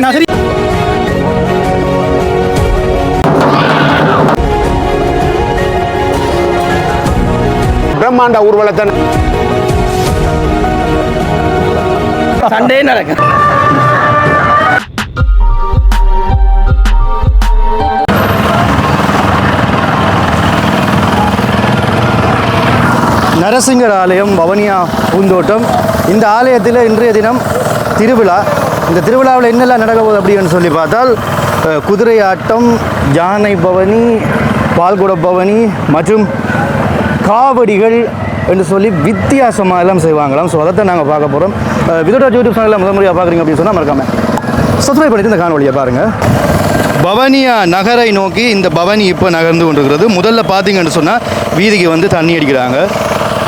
நகரி பிரம்மாண்ட ஊர்வலத்தை சண்டே நடக்கும் நரசிங்கர் ஆலயம் பவனியா பூந்தோட்டம். இந்த ஆலயத்தில் இன்றைய தினம் திருவிழா. இந்த திருவிழாவில் என்னெல்லாம் நடக்க போகுது அப்படின்னு சொல்லி பார்த்தால் குதிரை ஆட்டம் யானை பவனி பால்குட பவனி மற்றும் காவடிகள் என்று சொல்லி வித்தியாசமாக எல்லாம் செய்வாங்களாம். ஸோ அதைத்தான் நாங்கள் பார்க்க போகிறோம் விதோட யூடியூப் சேனலில் முதல் முறையாக பார்க்குறீங்க அப்படின்னு சொன்னால் மறக்காமல் சப்ஸ்கிரைப் பண்ணிட்டு இந்த காணொலியை பாருங்கள் பவனியா நகரை நோக்கி இந்த பவனி இப்போ நகர்ந்து கொண்டிருக்கிறது. முதல்ல பார்த்தீங்கன்னு சொன்னால் வீதிக்கு வந்து தண்ணி அடிக்கிறாங்க.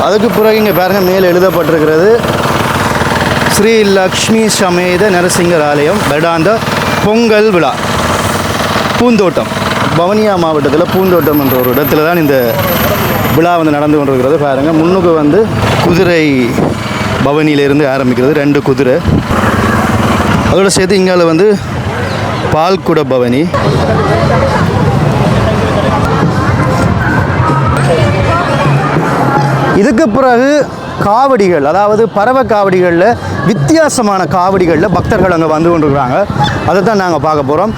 அதுக்கு பிறகு இங்கே பாருங்கள் மேலே எழுதப்பட்டிருக்கிறது ஸ்ரீ லக்ஷ்மி சமேத நரசிங்கர் ஆலயம் வருடாந்த பொங்கல் விழா. பூந்தோட்டம் பவனியா மாவட்டத்தில் பூந்தோட்டம் என்ற ஒரு இடத்துல தான் இந்த விழா வந்து நடந்து கொண்டிருக்கிறது. பாருங்கள் முன்னுக்கு வந்து குதிரை பவனியிலிருந்து ஆரம்பிக்கிறது ரெண்டு குதிரை. அதோடு சேர்த்து இங்கால வந்து பால்குட பவனி. இதுக்கு பிறகு காவடிகள் அதாவது பறவை காவடிகளில் வித்தியாசமான காவடிகளில் பக்தர்கள் அங்கே வந்து கொண்டிருக்கிறாங்க. அதை தான் நாங்கள் பார்க்க போகிறோம்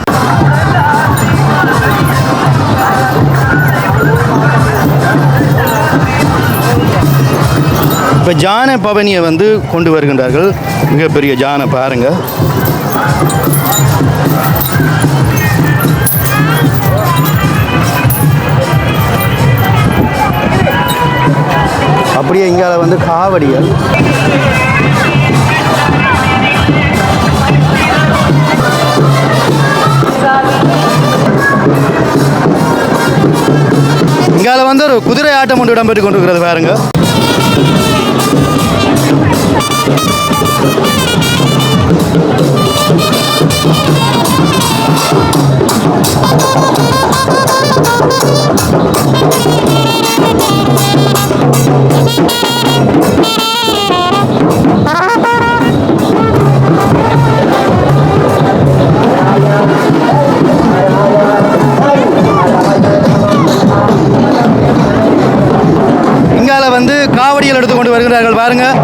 இப்போ ஜான பவனியை வந்து கொண்டு வருகின்றார்கள். மிகப்பெரிய ஜானை பாருங்கள் அப்படியே இங்கால வந்து காவடிகள் இங்கால வந்து ஒரு குதிரை ஆட்டம் ஒன்று இடம்பெற்று கொண்டிருக்கிறது பாருங்க. வந்து காவடிகள் எடுத்துக்கொண்டு வருகிறார்கள். பாருங்கள்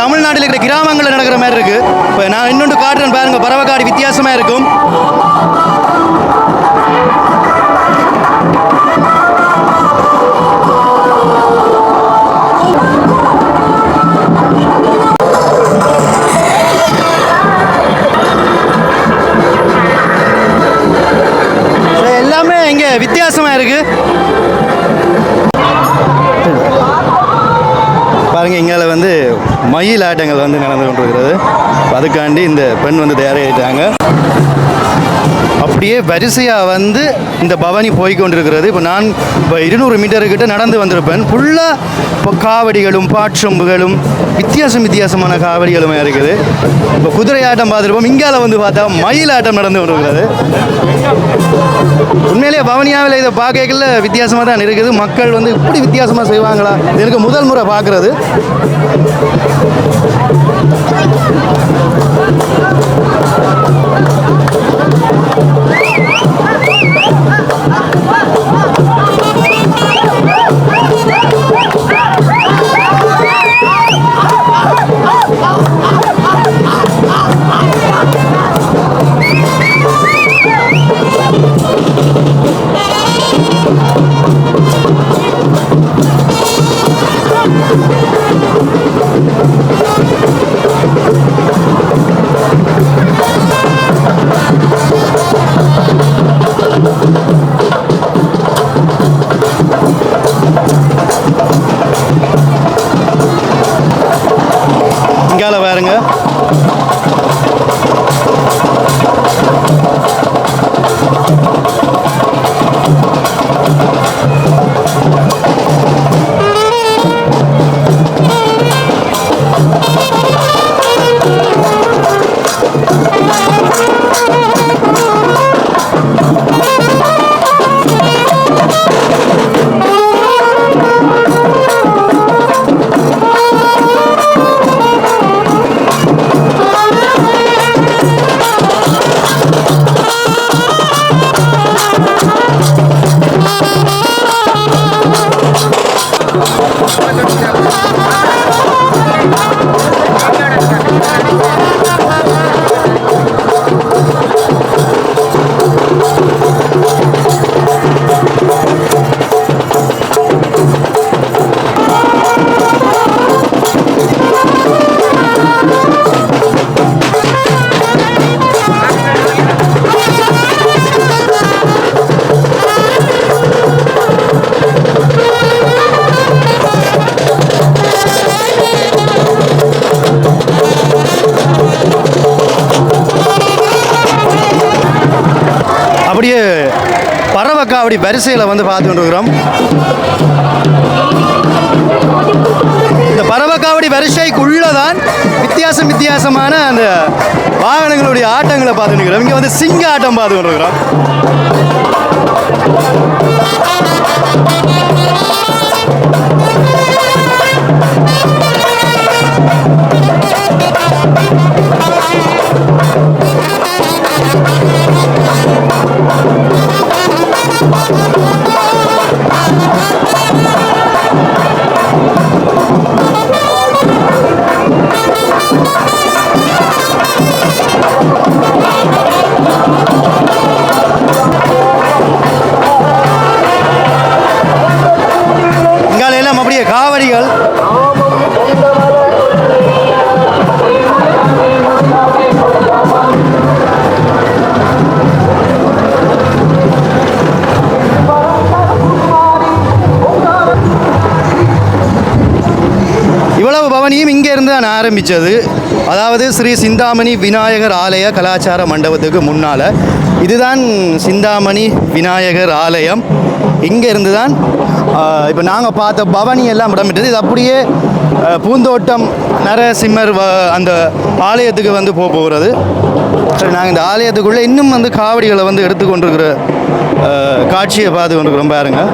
தமிழ்நாட்டில் இருக்கிற கிராமங்களில் நடக்கிற மாதிரி இருக்குது இப்போ நான் இன்னொன்று காட்டுறேன் பாருங்கள் பறவைக்காடி வித்தியாசமாக இருக்கும். அதுக்காண்டி இந்த பெண் வந்து தயாராகிட்டாங்க. அப்படியே வரிசையாக வந்து இந்த பவனி போய் கொண்டிருக்கிறது. இப்போ நான் இப்போ இருநூறு மீட்டருக்கிட்ட நடந்து வந்திருப்பேன். ஃபுல்லாக இப்போ காவடிகளும் பாட்சொம்புகளும் வித்தியாசம் வித்தியாசமான காவடிகளுமே இருக்குது. இப்போ குதிரை ஆட்டம் பார்த்துருப்போம். இங்கால வந்து பார்த்தா மயில் ஆட்டம் நடந்து கொண்டிருக்கிறது. உண்மையிலேயே பவனியாவில் இதை பார்க்கல வித்தியாசமாக தான் இருக்குது. மக்கள் வந்து இப்படி வித்தியாசமாக செய்வாங்களா? எனக்கு முதல் முறை பார்க்குறது. அப்படியே பறவைக்கா வரிசையில் வந்து பார்த்து கொண்டிருக்கிறோம் இந்த பறவைக்காவடி வரிசைக்குள்ளதான் வித்தியாசம் வித்தியாசமான அந்த வாகனங்களுடைய ஆட்டங்களை பார்த்து இங்கே வந்து சிங்க ஆட்டம் பார்த்து கொண்டிருக்கிறோம் ஆரம்பித்தது அதாவது ஸ்ரீ சிந்தாமணி விநாயகர் ஆலய கலாச்சார மண்டபத்துக்கு முன்னால். இதுதான் சிந்தாமணி விநாயகர் ஆலயம். இங்கே இருந்து தான் இப்போ நாங்கள் பார்த்த பவனி எல்லாம் இடம்பெற்றது. இது அப்படியே பூந்தோட்டம் நரசிம்மர் வ- அந்த ஆலயத்துக்கு வந்து போக போகிறது சரி நாங்கள் இந்த ஆலயத்துக்குள்ளே இன்னும் வந்து காவடிகளை வந்து எடுத்துக்கொண்டிருக்கிற காட்சியை பார்த்து கொண்டிருக்கிறோம் பாருங்கள்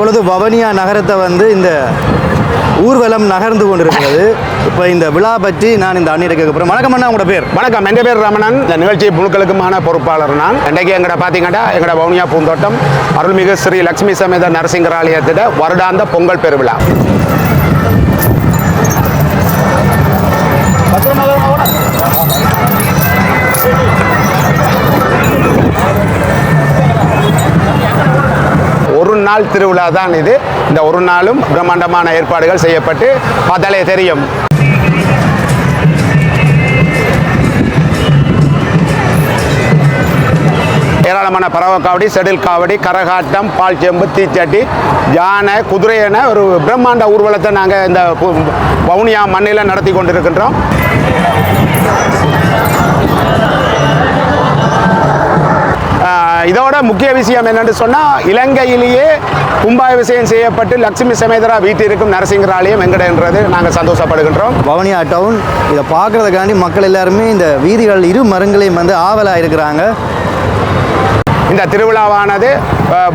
இப்பொழுது வவனியா நகரத்தை வந்து இந்த ஊர்வலம் நகர்ந்து கொண்டிருக்கிறது. இப்போ இந்த விழா பற்றி நான் இந்த அண்ணிட்ட கேட்க போகிறேன் வணக்கம் அண்ணா உங்களோட பேர்? வணக்கம். என் பேர் ரமணன். இந்த நிகழ்ச்சி முழுக்களுக்குமான பொறுப்பாளர் நான். இன்றைக்கு எங்கட பார்த்தீங்கன்னா எங்கட வவுனியா பூந்தோட்டம் அருள்மிகு ஸ்ரீ லட்சுமி சமேத நரசிங்கர் ஆலயத்திட வருடாந்த பொங்கல் பெருவிழா. ஒரு நாள் திருவிழா தான் இது. இந்த ஒரு நாளும் பிரம்மாண்டமான ஏற்பாடுகள் செய்யப்பட்டு பார்த்தாலே தெரியும். ஏராளமான பறவை காவடி செடில் காவடி கரகாட்டம் பால் செம்பு தீச்சட்டி யானை குதிரை என ஒரு பிரம்மாண்ட ஊர்வலத்தை நாங்கள் இந்த வவுனியா மண்ணில் நடத்தி கொண்டிருக்கின்றோம். இதோட முக்கிய விஷயம் என்னன்னு சொன்னால் இலங்கையிலேயே கும்பாபிஷேகம் செய்யப்பட்டு லட்சுமி சமேதரா வீட்டிற்கும் நரசிங்கர் ஆலயம் எங்கடன்றது நாங்கள் சந்தோஷப்படுகின்றோம். வவுனியா டவுன் இதை பார்க்குறதுக்காண்டி மக்கள் எல்லாருமே இந்த வீதிகள் இரு மரங்களையும் வந்து ஆவலாக இருக்கிறாங்க இந்த திருவிழாவானது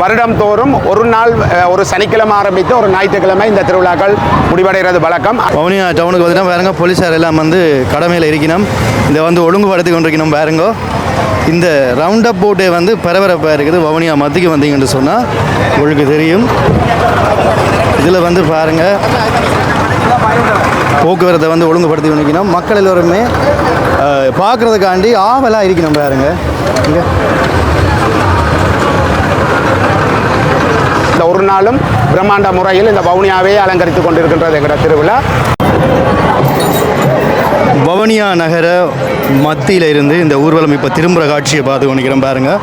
வருடம் தோறும் ஒரு நாள் ஒரு சனிக்கிழமை ஆரம்பித்து ஒரு ஞாயிற்றுக்கிழமை இந்த திருவிழாக்கள் முடிவடைகிறது. வழக்கம் வவுனியா டவுனுக்கு வந்துட்டா பாருங்க போலீஸார் எல்லாம் வந்து கடமையில் இருக்கணும். இதை வந்து ஒழுங்குபடுத்தி கொண்டிருக்கணும். பாருங்க இந்த ரவுண்ட் அப் போட்டே வந்து பரபரப்பாக இருக்குது. வவுனியா மத்திக்கு வந்தீங்கன்னு சொன்னால் உங்களுக்கு தெரியும். இதில் வந்து பாருங்கள் போக்குவரத்தை வந்து ஒழுங்குபடுத்தி கொண்டிருக்கணும் மக்கள் எல்லோருமே பார்க்கறதுக்காண்டி ஆவலாக இருக்கணும் பாருங்க. இங்கே. இந்த ஒரு நாளும் பிரம்மாண்ட முறையில் இந்த வவுனியாவே அலங்கரித்து கொண்டிருக்கின்றது எங்கட திருவிழா. வவுனியா நகர மத்தியில் இருந்து இந்த ஊர்வலம் இப்போ திரும்புகிற காட்சியை பார்த்து கொண்டிருக்கிறோம் பாருங்கள்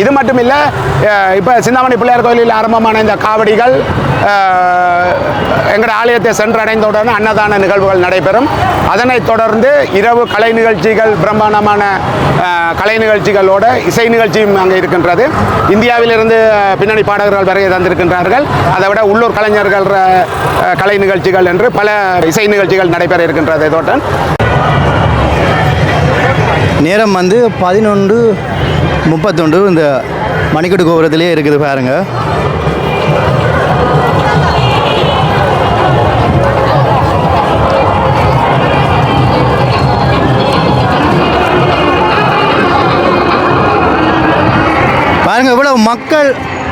இது மட்டும் இல்லை இப்போ சிந்தாமணி பிள்ளையார் கோயிலில் ஆரம்பமான இந்த காவடிகள் எங்கள் ஆலயத்தை ஆலயத்தை சென்றடைந்தவுடன் அன்னதான நிகழ்வுகள் நடைபெறும். அதனைத் தொடர்ந்து இரவு கலை நிகழ்ச்சிகள் பிரம்மாண்டமான கலை நிகழ்ச்சிகளோட இசை நிகழ்ச்சியும் அங்கே இருக்கின்றது. இந்தியாவிலிருந்து பின்னணி பாடகர்கள் வரைய தந்திருக்கின்றார்கள். அதை விட உள்ளூர் கலைஞர்கள் கலை நிகழ்ச்சிகள் என்று பல இசை நிகழ்ச்சிகள் நடைபெற இருக்கின்றது தோட்டன் நேரம் வந்து பதினொன்று முப்பத்தொன்று இந்த மணிக்கட்டு கோபுரத்திலே இருக்குது பாருங்க. பாருங்க இவ்வளவு மக்கள்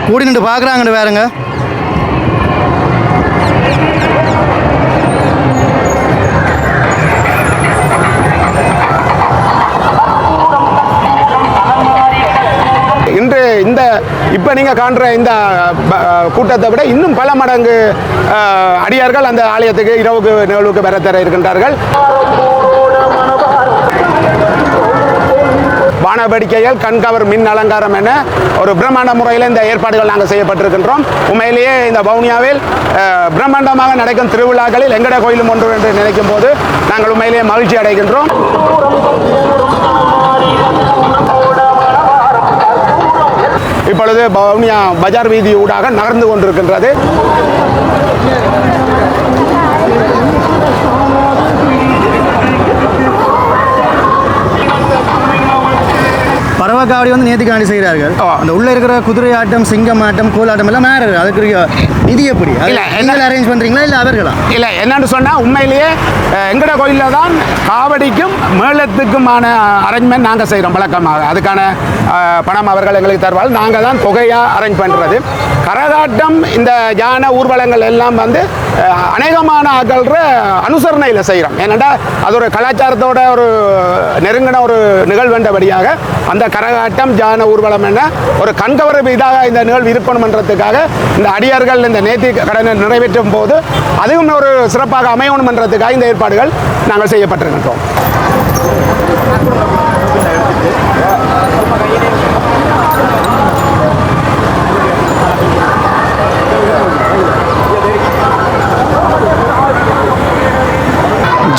கூடி நின்று பார்க்குறாங்கன்னு பாருங்க. இப்போ நீங்கள் காண்ற இந்த கூட்டத்தை விட இன்னும் பல மடங்கு அடியார்கள் அந்த ஆலயத்துக்கு இரவுக்கு நிகழ்வுக்கு பெற தர இருக்கின்றார்கள். வானவேடிக்கைகள் கண்கவர் மின் அலங்காரம் என ஒரு பிரம்மாண்ட முறையில் இந்த ஏற்பாடுகள் நாங்கள் செய்யப்பட்டிருக்கின்றோம். உண்மையிலேயே இந்த வவுனியாவில் பிரம்மாண்டமாக நடக்கும் திருவிழாக்களில் எங்கட கோயிலும் ஒன்று என்று நினைக்கும் போது நாங்கள் உண்மையிலேயே மகிழ்ச்சி அடைகின்றோம். இப்பொழுது வவுனியா பஜார் வீதி ஊடாக நகர்ந்து கொண்டிருக்கின்றது. காவடி வந்து நேற்றுக்காண்டி செய்கிறார்கள். அந்த உள்ள இருக்கிற குதிரை ஆட்டம் சிங்கம் ஆட்டம் கோலாட்டம் எல்லாம் மாறுது அதுக்கு நிதி எப்படி? இல்ல, என்ன- அரேஞ்ச் பண்ணுறீங்களா இல்லை அவர்களா? இல்லை என்னன்னு சொன்னால் உண்மையிலேயே எங்கட கோயிலில் தான் காவடிக்கும் மேளத்துக்குமான அரேஞ்ச்மெண்ட் நாங்கள் செய்கிறோம் வழக்கமாக. அதுக்கான பணம் அவர்கள் எங்களுக்கு தருவார்கள். நாங்கள் தான் தொகையாக அரேஞ்ச் பண்ணுறது கரகாட்டம் இந்த யானை ஊர்வலங்கள் எல்லாம் வந்து அநேகமான ஆக்கள்ற அனுசரணையில் செய்கிறோம் ஏனென்றால் அது ஒரு கலாச்சாரத்தோட ஒரு நெருங்கின ஒரு நிகழ்வென்றபடியாக அந்த கரகாட்டம் ஜான ஊர்வலம் என ஒரு கண்கவர இதாக இந்த நிகழ்வு இருக்கணுமன்றதுக்காக இந்த அடியார்கள் இந்த நேர்த்தி கடனை நிறைவேற்றும் போது அதுவும் ஒரு சிறப்பாக அமையணுமன்றதுக்காக இந்த ஏற்பாடுகள் நாங்கள் செய்யப்பட்டிருக்கின்றோம்.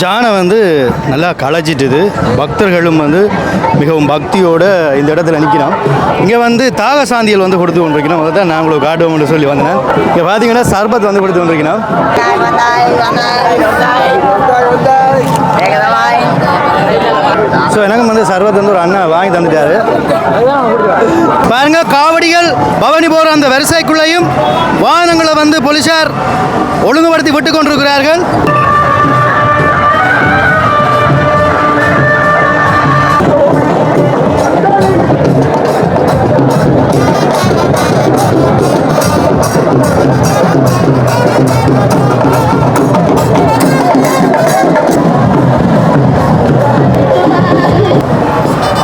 ஜானை வந்து நல்லா களைச்சிட்டுது பக்தர்களும் வந்து மிகவும் பக்தியோடு இந்த இடத்துல நிற்கிறோம் இங்கே வந்து தாக சாந்தியல் வந்து கொடுத்து கொண்டிருக்கிறோம் அதை தான் நான் உங்களுக்கு காட்டுவோம்னு சொல்லி வந்தேன். இங்கே பார்த்தீங்கன்னா சர்பத் வந்து கொடுத்து கொண்டிருக்கிறோம் ஸோ எனக்கு வந்து சர்வத் வந்து ஒரு அண்ணன் வாங்கி தந்துட்டாரு. பாருங்க காவடிகள் பவனி போகிற அந்த வரிசைக்குள்ளேயும் வாகனங்களை வந்து போலீசார் ஒழுங்குபடுத்தி விட்டு கொண்டிருக்கிறார்கள்.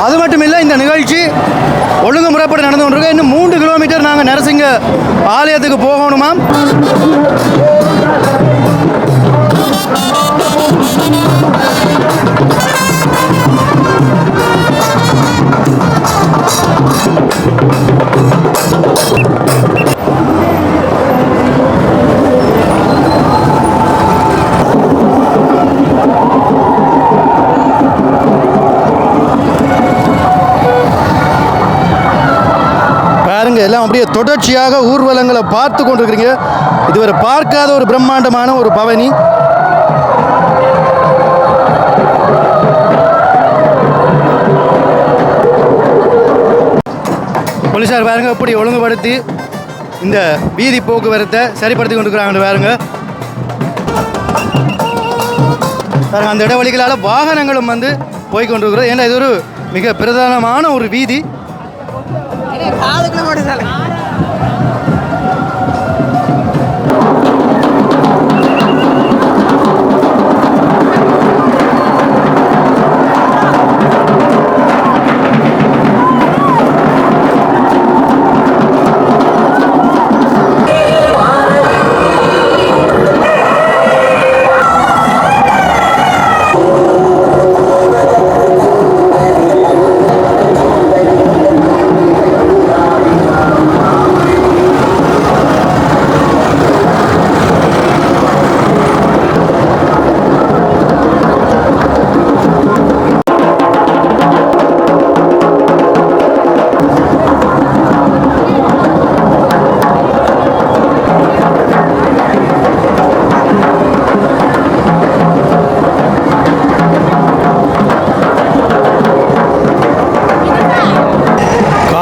அது மட்டும் இல்லை இந்த நிகழ்ச்சி ஒழுங்கு முறைப்படி நடந்து கொண்டிருக்கு இன்னும் மூன்று கிலோமீட்டர் நாங்கள் நரசிங்க ஆலயத்துக்கு போகணுமாம். தொடர்ச்சியாக ஊர்வலங்களை பார்த்து கொண்டிருக்கிறீங்க. இதுவரை பார்க்காத ஒரு பிரம்மாண்டமான ஒரு பவனி. போலீஸார் பாருங்க எப்படி ஒழுங்குபடுத்தி இந்த வீதி போக்குவரத்தை சரிப்படுத்தி கொண்டிருக்கிறாங்க பாருங்க. பாருங்க அந்த இடைவெளிகளால் வாகனங்களும் வந்து போய் கொண்டிருக்கிறோம் ஏன்னா இது ஒரு மிக பிரதானமான ஒரு வீதி.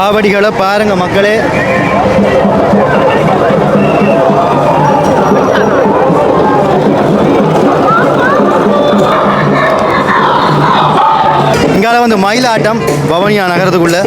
காவடிகளை பாருங்க மக்களே. இங்கால வந்து மயிலாட்டம் பவனியா நகரத்துக்குள்ள.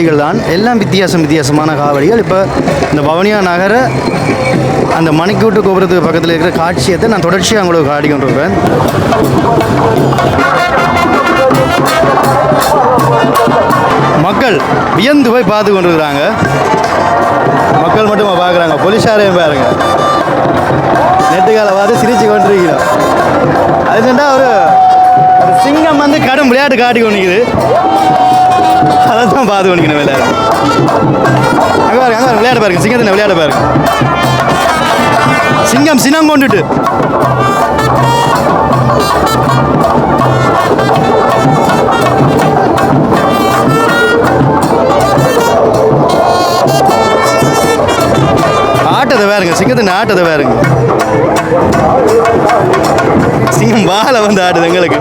காவடிகள் தான் எல்லாம் வித்தியாசம் வித்தியாசமான காவடிகள். இப்போ இந்த பவனியா நகர அந்த மணிக்கூட்டு கோபுரத்துக்கு பக்கத்தில் இருக்கிற காட்சியத்தை நான் தொடர்ச்சியாக உங்களுக்கு காட்டி கொண்டிருப்பேன். மக்கள் வியந்து போய் பார்த்து கொண்டிருக்கிறாங்க. மக்கள் மட்டுமா பார்க்குறாங்க? போலீஸாரையும் பாருங்க. நெட்டுக்கால பார்த்து சிரிச்சு கொண்டிருக்கிறோம் அது என்னடா ஒரு ஒரு சிங்கம் வந்து கடும் விளையாட்டு காட்டி கொண்டிருக்குது. அதை தான் பார்த்து பண்ணிக்கணும் விளையாடு அங்கே பாருங்க அங்கே விளையாட பாருங்க சிங்கத்தின விளையாட பாருங்க. சிங்கம் சினம் கொண்டுட்டு. ஆட்டத்தை வேறுங்க சிங்கத்தின் ஆட்டத்தை வேறுங்க சிங்கம் வாழை வந்து ஆடுது எங்களுக்கு.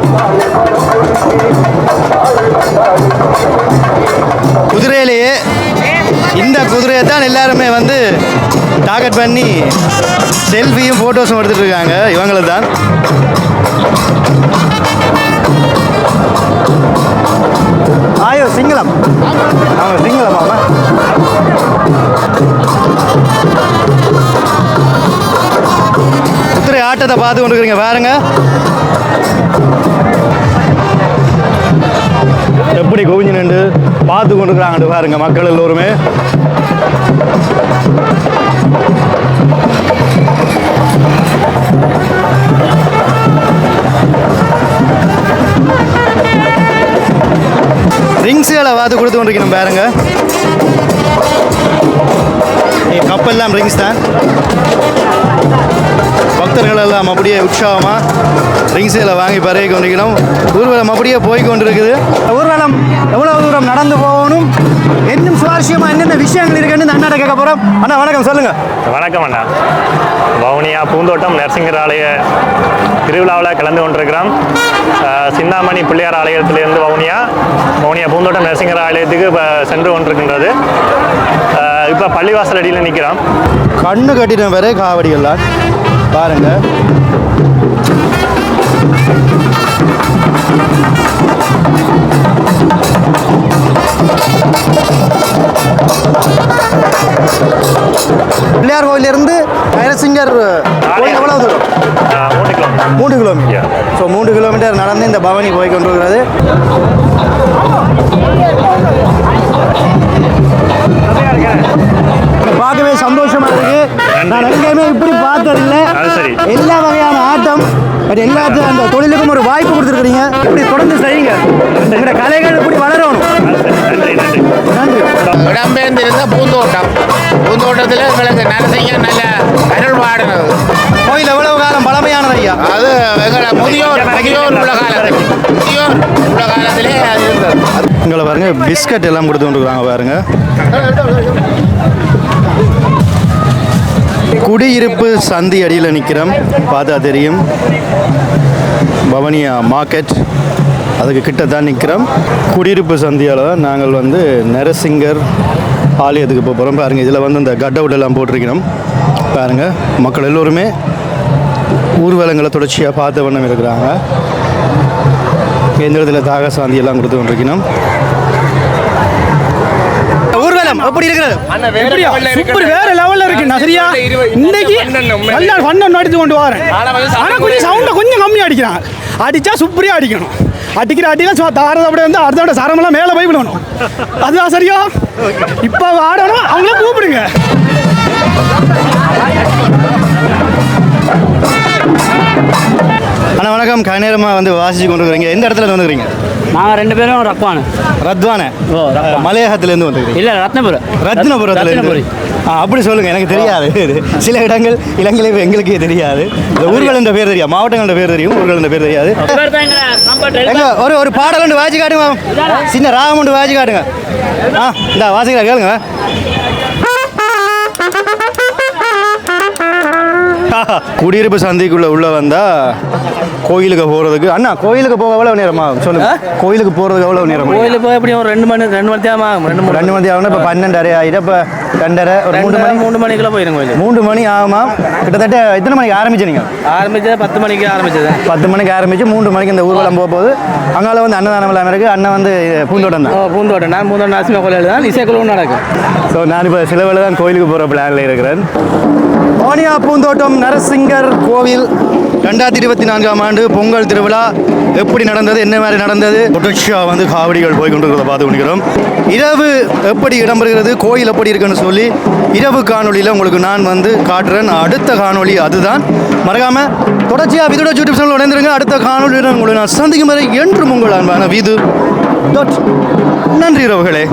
குதிரையிலேயே இந்த குதிரையை தான் எல்லாருமே வந்து டார்கெட் பண்ணி செல்ஃபியும் ஃபோட்டோஸும் எடுத்துட்டு இருக்காங்க. இவங்களை தான். ஆயோ சிங்களம். அவங்க சிங்களம் ஆட்டத்தை பார்த்து கொண்டு இருக்கிறீங்க பாருங்க. எப்படி குவிஞ்சு நின்று பார்த்து கொண்டு இருக்கிறாங்க பாருங்க மக்கள் எல்லோருமே. ரிங்ஸுகளை பார்த்து கொடுத்து கொண்டிருக்கணும் பாருங்க. கப்பெல்லாம் ரிங்ஸ் தான். எல்லாம் அப்படியே உற்சாகமாக ரிங் சேலை வாங்கி பரவி கொண்டிருக்கிறோம் ஊர்வலம் அப்படியே போய் கொண்டிருக்குது ஊர்வலம் எவ்வளவு தூரம் நடந்து போகணும்? இன்னும் சுவாரஸ்யமாக என்னென்ன விஷயங்கள் இருக்குன்னு இந்த அண்ணாட்ட கேட்க போகிறோம் அண்ணா வணக்கம் சொல்லுங்கள் வணக்கம் அண்ணா. வவுனியா பூந்தோட்டம் நரசிங்கர் ஆலய திருவிழாவில் கலந்து கொண்டிருக்கிறோம். சிந்தாமணி பிள்ளையார் ஆலயத்திலிருந்து வவுனியா வவுனியா பூந்தோட்டம் நரசிங்கர் ஆலயத்துக்கு இப்போ சென்று கொண்டிருக்கின்றது. இப்போ பள்ளிவாசல் அடியில் நிற்கிறோம் கண்ணு கட்டின வரை காவடிகள்லாம் பாருங்க. பிள்ளையார் கோயிலிருந்து வைரசிங்கர் கோயில் எவ்வளவு தூரம்? மூன்று கிலோமீட்டர். ஸோ மூன்று கிலோமீட்டர் நடந்து இந்த பவனி போய் கொண்டிருக்கிறது. பார்க்கவே சந்தோஷமா நான் எங்கேயுமே இப்படி பார்த்ததில்லை. சரி. எல்லா வகையான ஆட்டம் பட் எல்லாத்து அந்த தொழிலுக்கும் ஒரு வாய்ப்பு கொடுத்துருக்கீங்க இப்படி தொடர்ந்து செய்யுங்க. எங்களோட கலைகள் இப்படி வளரணும். நன்றி இடம்பெயர்ந்திருந்த பூந்தோட்டம். பூந்தோட்டத்தில் எங்களுக்கு நரசிங்கம் நல்ல அருள் பாடினது. கோயில் எவ்வளவு காலம் பழமையானது ஐயா? அது எங்களை முதியோர் முதியோர் உள்ள காலத்தில். முதியோர் உள்ள காலத்திலே அது இருந்தது. உங்களை பாருங்க பிஸ்கட் எல்லாம் கொடுத்து கொண்டுருக்காங்க பாருங்க. குடியிருப்பு சந்தி அடியில் நிற்கிறோம். பார்த்தா தெரியும். பவனியா மார்க்கெட். அதுக்கு கிட்ட தான் நிற்கிறோம். குடியிருப்பு சந்தியால் தான் நாங்கள் வந்து நரசிங்கர் ஆலயத்துக்கு போக போகிறோம் பாருங்கள் இதில் வந்து இந்த கட் அவுட் எல்லாம் போட்டிருக்கிறோம். பாருங்கள் மக்கள் எல்லோருமே ஊர்வலங்களை தொடர்ச்சியாக பார்த்த வண்ணம் இருக்கிறாங்க. எந்த இடத்துல தாக சாந்தி எல்லாம் கொடுத்து கொண்டிருக்கணும் ஊர்வலம் அப்படி இருக்கிறது. எப்படியா? சூப்பர் வேற லெவல்ல இருக்கு நகரியா இன்னைக்கு நல்லா பண்ண அடித்து கொண்டு வரேன். ஆனா கொஞ்சம் சவுண்ட கொஞ்சம் கம்மியா அடிக்கிறான். அடிச்சா சூப்பரியா அடிக்கணும். அடிக்கிற அடியில சும்மா தாரத அப்படியே வந்து அடுத்தோட சரமெல்லாம் மேலே போய் விடணும். அதுதான் சரியா? இப்போ ஆடணும் அவங்கள கூப்பிடுங்க. அண்ணா வணக்கம். கனேரமாக வந்து வாசிச்சு கொண்டு இருக்கிறீங்க எந்த இடத்துல இருந்து வந்துக்கிறீங்க நாங்கள் ரெண்டு பேரும் ரப்பானு ரத்வான. ஓ. மலையகத்துலேருந்து வந்துக்கிறீங்க இல்லை ரத்னபுரம் ரத்னபுரத்துல ரத்னபுரி. இருந்து ஆ அப்படி சொல்லுங்க எனக்கு தெரியாது. சில இடங்கள் இலங்கையில எங்களுக்கே தெரியாது. இந்த ஊர்கள் என்ற பேர் தெரியும் மாவட்டங்கள் பேர் தெரியும் ஊர்கள் என்ற பேர் தெரியாது. ஒரு ஒரு பாடல் ஒன்று வாசி காட்டுங்க சின்ன ராகம் ஒன்று வாசி காட்டுங்க. ஆ இந்த வாசிக்கிறா கேளுங்க குடியிருப்பு சந்தைக்குள்ள உள்ள வந்தா கோயிலுக்கு போறதுக்கு. அண்ணா கோயிலுக்கு போக எவ்வளவு நேரமா? சொல்லுங்க. கோயிலுக்கு போறதுக்கு எவ்வளவு நேரம்? கோயிலுக்கு போய் எப்படியும் ஒரு ரெண்டு மணி ரெண்டு மணி தேவை ஆகும். ரெண்டு மூணு ரெண்டு மணி ஆகணும் இப்போ பன்னெண்டரை ஆயிடும் இப்போ ரெண்டரை ஒரு மூணு மணி மணி மூணு மணிக்குள்ள போயிடும் கோயிலுக்கு. மூன்று மணி ஆகுமா? கிட்டத்தட்ட எத்தனை மணிக்கு ஆரம்பிச்சு நீங்கள் ஆரம்பிச்சது பத்து மணிக்கு ஆரம்பிச்சது. பத்து மணிக்கு ஆரம்பிச்சு மூன்று மணிக்கு இந்த ஊர்வலம் போக போகுது. அங்கால வந்து அன்னதானம் எல்லாம் இருக்குது அண்ணன் வந்து பூந்தோட்டம் தான். பூந்தோட்டம். நான் பூந்தோட்டம் நரசிம்ம கோயில் தான் இசைக்குழுவும் நடக்கும். ஸோ நான் இப்போ சில தான் கோயிலுக்கு போகிற பிளானில் இருக்கிறேன். ஆனியா பூந்தோட்டம் நரசிங்கர் கோவில் ரெண்டாயிரத்தி இருபத்தி நான்காம் ஆண்டு பொங்கல் திருவிழா. எப்படி நடந்தது? என்ன மாதிரி நடந்தது? தொடர்ச்சியாக வந்து காவடிகள் போய் கொண்டிருக்கிறத பார்த்து கொண்டிருக்கிறோம். இரவு எப்படி இடம்பெறுகிறது? கோயில் எப்படி இருக்குன்னு சொல்லி இரவு காணொலியில் உங்களுக்கு நான் வந்து காட்டுறேன். அடுத்த காணொளி அதுதான். மறக்காமல் தொடர்ச்சியாக விதோட யூடியூப் சேனல் உடைந்திருங்க அடுத்த காணொலியுடன் உங்களை நான் சந்திக்கும் வரை என்றும் உங்கள் அன்பான வீது. நன்றி இரவுகளே.